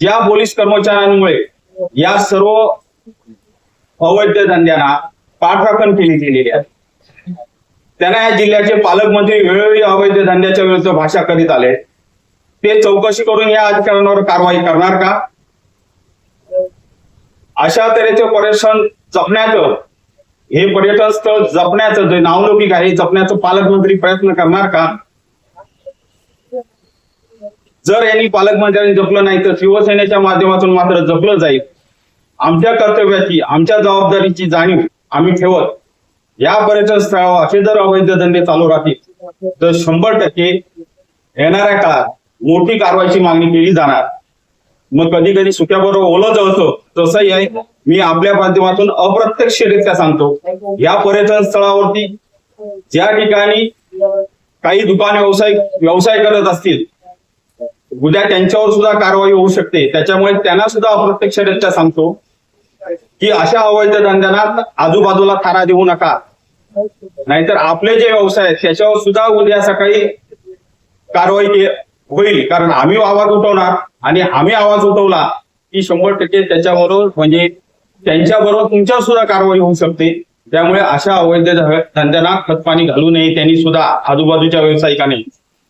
ज्या पोलीस कर्मचाऱ्यांमुळे या सर्व अवैध धंद्यांना पाठराखण केली गेलेली आहे. त्यांना या जिल्ह्याचे पालकमंत्री वेळोवेळी अवैध धंद्याच्या विरुद्ध भाषा करीत आले. ते चौकशी करून या अधिकाऱ्यांवर कारवाई करणार का? अशा तऱ्हेचे पर्यटन जपण्याचं हे पर्यटन स्थळ जपण्याचं जे नावलौकिक आहे जपण्याचं पालकमंत्री प्रयत्न करणार का? जर यांनी पालकमंत्र्यांनी जपलं नाही तर शिवसेनेच्या माध्यमातून मात्र जपलं जाईल. आमच्या कर्तव्याची आमच्या जबाबदारीची जाणीव आम्ही ठेवत या पर्यटन स्थळावर असे जर अवैध धंदे चालू राहतील तर शंभर टक्के येणाऱ्या काळात मोठी कारवाईची मागणी केली जाणार. मग कधी कधी सुक्याबरोबर ओलं जळतं तसंही आहे. मी आपल्या माध्यमातून अप्रत्यक्षरित्या सांगतो या पर्यटन स्थळावरती ज्या ठिकाणी काही दुकाने व्यवसाय व्यवसाय करत असतील उद्या त्यांच्यावर सुद्धा कारवाई होऊ शकते. त्याच्यामुळे त्यांना सुद्धा अप्रत्यक्षरित्या सांगतो की अशा अवैध धंद्यांना आजूबाजूला थारा देऊ नका. नाहीतर आपले जे व्यवसाय आहेत त्याच्यावर सुद्धा उद्या सकाळी कारवाई होईल. कारण आम्ही आवाज उठवणार आणि आम्ही आवाज उठवला की शंभर टक्के त्याच्याबरोबर म्हणजे त्यांच्याबरोबर तुमच्यावर सुद्धा कारवाई होऊ शकते. त्यामुळे अशा अवैध धंद्यांना खतपाणी घालू नये. त्यांनी सुद्धा आजूबाजूच्या व्यावसायिकाने.